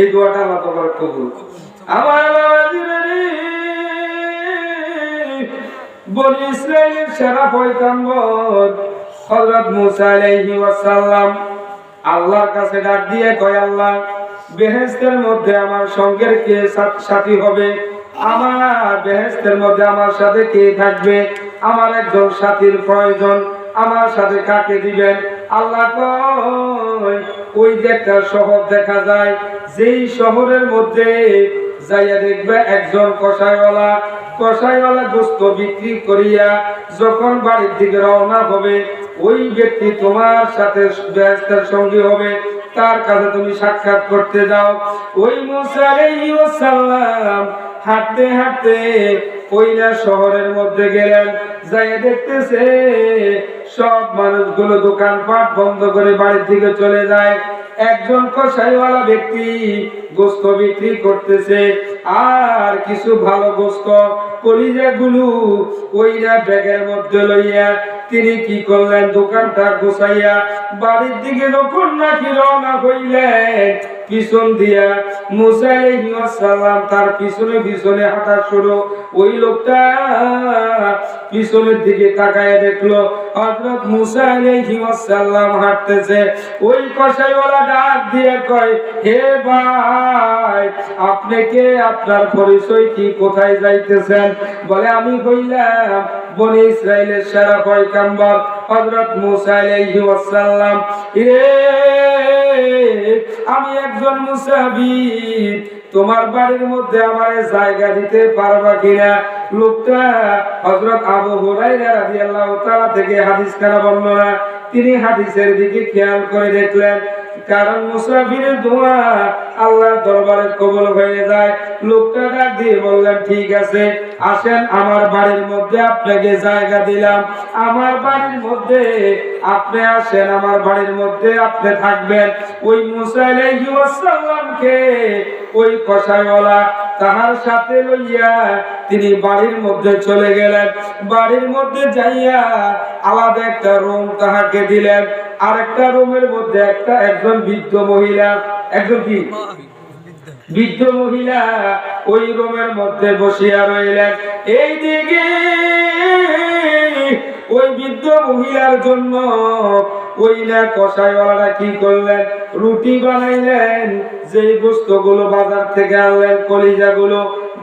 এই দোয়াটা আল্লাহ তোমার কবুল আমার বনি ইসরায়েলের সেরা পয়গম্বর হযরত মুসা আলাইহি ওয়াসাল্লাম, আল্লাহর কাছে ডাক দিয়ে কয়, আল্লাহ, বেহেশতের মধ্যে আমার সঙ্গের কে সাথী হবে? আমার বেহেশতের মধ্যে আমার সাথে কে থাকবে? আমার একজন সাথীর প্রয়োজন, আমার সাথে কাকে দিবেন? আল্লাহ কয়, ওই যে একটা শহর দেখা যায় যেই শহরের মধ্যে যাইয়া দেখবে একজন কষাইওয়ালা কষাইওয়ালা গোস্ত বিক্রি করিয়া যখন বাড়ির দিকে রওনা হবে, ওই ব্যক্তি তোমার সাথে ব্যস্তের সঙ্গী হবে, তার কাছে তুমি সাক্ষাৎ করতে যাও। ওই মুসা আলাইহি ওয়াসাল্লাম হাঁটতে হাঁটতে ওই না শহরের মধ্যে গেলেন, যাইয়া দেখতেছে সব মানুষগুলো দোকানপাট বন্ধ করে বাড়ির দিকে চলে যায়। একজন কষাইওয়ালা ব্যক্তি গোস্ত বিক্রি করতেছে, আর কিছু ভালো গোস্ত কলিজাগুলো ওইরা ব্যাগের মধ্যে লইয়া তিনি কি করলেন? দোকানটা গোসাইয়া বাড়ির দিকে যখন নাকি রওনা হইলেন পিছন দিয়া মুসা তার পিছনে পিছনে হাঁটা শুরু। ওই লোকটা পিছনের দিকে তাকায় দেখল, হযরত মুসা হাঁটতেছে। ওই ডাক দিয়ে কয়, হে ভাই, আপনি কে? আপনার পরিচয় কি? কোথায় যাইতেছেন? বলে, আমি কইলাম বনি ইসরাইলের সেরা পয়গম্বর হযরত মুসা আলাইহি ওয়াসাল্লাম রে আমি একজন মুসাফির। তোমার বাড়ির মধ্যে আমার জায়গা দিতে পারবা কিনা? লোকটা হযরত আবু হুরায়রা রাদিয়াল্লাহু তাআলা থেকে হাদিস খানা বর্ণনা? তিনি হাদিসের দিকে খেয়াল করে দেখলেন কারণ মুসাফিরের দোয়া আল্লাহর দরবারে কবুল হয়ে যায়। লোকটা ডাক দিয়ে বললেন, ঠিক আছে, আসেন, আমার বাড়ির মধ্যে আপনাকে জায়গা দিলাম। আমার বাড়ির মধ্যে আপনি আসেন, আমার বাড়ির মধ্যে আপনি থাকবেন। ওই মুসা আলাইহি ওয়াসাল্লামকে ওই কষাইওয়ালা তাহার সাথে লইয়া তিনি বাড়ির মধ্যে চলে গেলেন। বাড়ির মধ্যে যাইয়া আলাদা একটা রুম তাহাকে দিলেন। আর একটা রুমের মধ্যে একটা একজন বৃদ্ধ মহিলা, একজন কি? বৃদ্ধ মহিলা ওই রুমের মধ্যে বসিয়া রইলেন। এই দিকে ওই বৃদ্ধ মহিলার জন্য ওই না কষাইওয়ালারা কি করলেন? রুটি বানাইলেন, যেই বস্তুগুলো বাজার থেকে আনলেন, কলিজাগুলো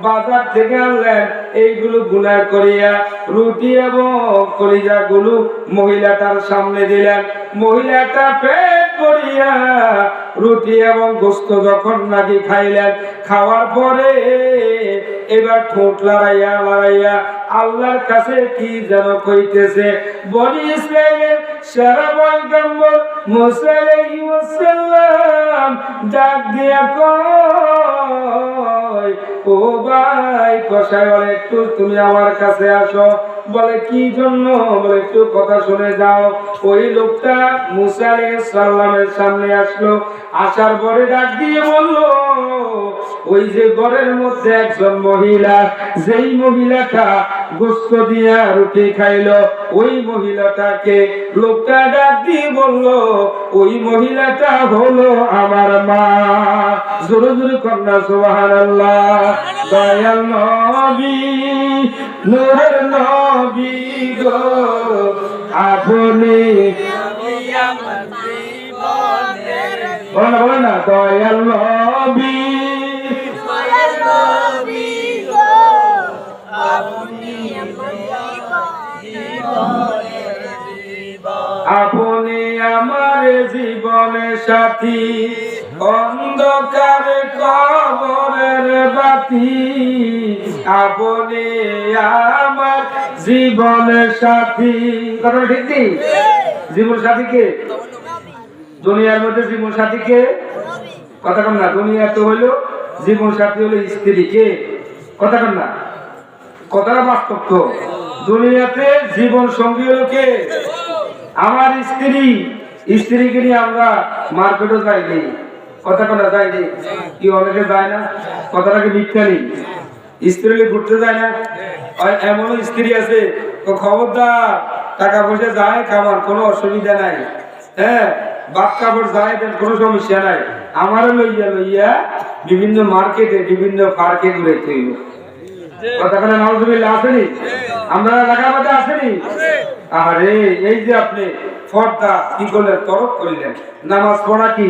বাজার থেকে আনলেন, এইগুলো গুনা করিয়া রুটি এবং কলিজাগুলো মহিলাটার সামনে দিলেন। মহিলাটা পেট করিয়া রুটি এবং গোস্ত যখন নাকি খাইলেন, খাওয়ার পরে এবার ঠোঁট লড়াইয়া লড়াইয়া আল্লাহর কাছে কি যেন কইতেছে, বনি ইসরায়েলের সারা পয়গম্বর মুসা আলাইহি ওয়াসাল্লাম ডাক দিয়া কয়, ও ভাই বলে, একটু তুমি আমার কাছে আসো। বলে, কি জন্য? বলে, একটু কথা শুনে যাও। ওই লোকটা মুসা সালামের সামনে আসলো। আসার পরে ডাক দিয়ে বলল, ওই যে ঘরের মধ্যে একজন মহিলা, যেই মহিলাটা গোস্ত দিয়া রুটি খাইলো, ওই মহিলাটাকে লোকটা ডাক দিয়ে বলল, ওই মহিলাটা হলো আমার মা। জোরে জোরে কন্যা, সুবহানাল্লাহ। দয়াল নবী নূরের নবী গো আপনি বলো না দয়াল নবী। আপনি আমার জীবনের সাথী। অন্ধকার কবরের বাতি। আপনি আমার জীবনের সাথী। কথা ঠিক নেই জীবন সাথী কে? দুনিয়ার মধ্যে জীবন সাথী কে? কথা কম না, দুনিয়া তো হলো জীবন সাথী হলো স্ত্রী কে? কথা কম না। কথাটা বাস্তব তো। দুনিয়াতে জীবন সঙ্গী হলো কে? আমার স্ত্রী। স্ত্রীকে নিয়ে আমরা মার্কেটও যাইনি। খবরদার কোনো অসুবিধা নাই। হ্যাঁ বাপ কাপড় যায় কোনো সমস্যা নাই। আমারও লইয়া লইয়া বিভিন্ন মার্কেটে, বিভিন্ন পার্কে ঘুরে নজরুল্লাহ আসেনি আমরা আরে এই যে আপনি ফর্দা কি করলেন? তরক করলেন। নামাজ পড়া কি?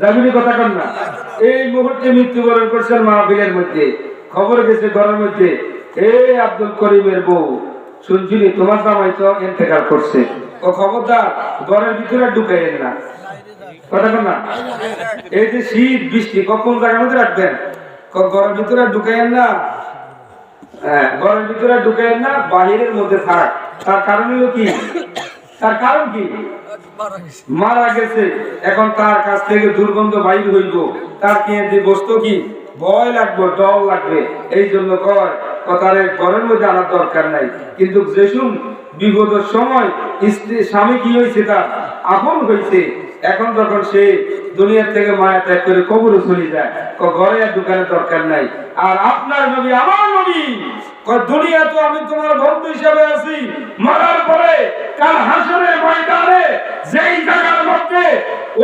যাবিনি কথা কন না। এই মুহূর্তে মৃত্যুবরণ করছেন মাহফিলের মধ্যে। খবর গেছে ঘরের মধ্যে। এই আব্দুল করিমের বউ। শুনছিলি, তোমার জামাই তো ইন্তেকাল করছে। ও খবরদার, ঘরের ভিতরে ঢুকাইয়েন না। এই যে শীত, বৃষ্টি, কখন মধ্যে রাখবেন? ঘরের ভিতরে ঢুকাইয়েন না? হ্যাঁ ঘরের ভিতরে ঢুকাইয়েন না, বাহিরের মধ্যে থাক। তার কারণ হলো কি? তার কারণ কি? মারা গেছে। এখন তার কাছ থেকে দুর্গন্ধ বাইর হইব। তার কি বস্তু কি? ভয় লাগবে, ডর লাগবে। এই জন্য কর কথারে ঘরের মধ্যে আনার দরকার নাই। কিন্তু যেসুম বিপদের সময় স্ত্রী, স্বামী কি হয়েছে তার? আপন হয়েছে। এখন যখন সে দুনিয়ার থেকে মায়া ত্যাগ করে কবরে চলে যায় ঘরে আর দোকানের দরকার নাই। আর আপনার নবী, আমার নবী দুনিয়া তো আমি তোমার বন্ধু হিসেবে আছি। মরার পরে কাল হাসরের ময়দানে যেই জায়গার মধ্যে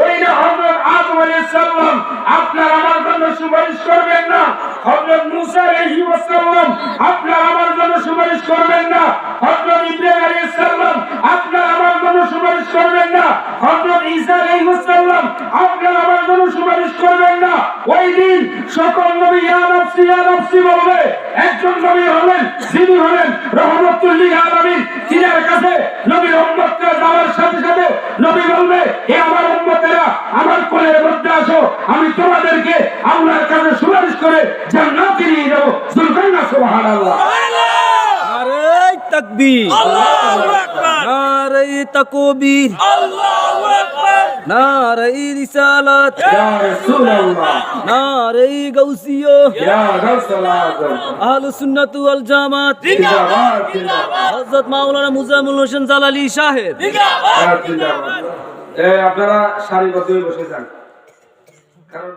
ওই যে হযরত আদম আলাইহিস সালাম, আপনার আমার জন্য সুপারিশ করবেন না। হযরত মুসা আলাইহি ওয়াসাল্লাম, আপনার আমার জন্য সুপারিশ করবেন না। হযরত ইব্রাহিম আলাইহিস সালাম, আপনার আমার জন্য সুপারিশ করবেন না হযরত ঈসা আলাইহিস সালাম আপনার আমার জন্য সুপারিশ করবেন না। ওই দিন সকল নবী ইয়া নফসি বলবে একজন নবী হলেন যিনি হলেন রহমতুল লিল আলামিন তিনার কাছে নবীর উম্মতরা যাওয়ার সাথে সাথে নবী বলবে হে আমার উম্মতেরা আমার কোলের মধ্যে আসো আমি তোমাদেরকে আল্লাহর কাছে সুপারিশ করে জান্নাতে নিয়ে যাব সুলকান্না সুবহানাল্লাহ। নারে তাকবীর। নারে তাকবীর। নারে রিসালাত। ইয়া রাসূলুল্লাহ। নারাই গাউসিয়া। ইয়া রাসূলুল্লাহ। আহলে সুন্নাত ওয়াল জামাত। জিন্দাবাদ জিন্দাবাদ। হযরত মাওলানা মুজাম্মিল হোসেন জালালি সাহেব। জিন্দাবাদ। এ আপনারা সারিবদ্ধ হয়ে বসে যান। কারণ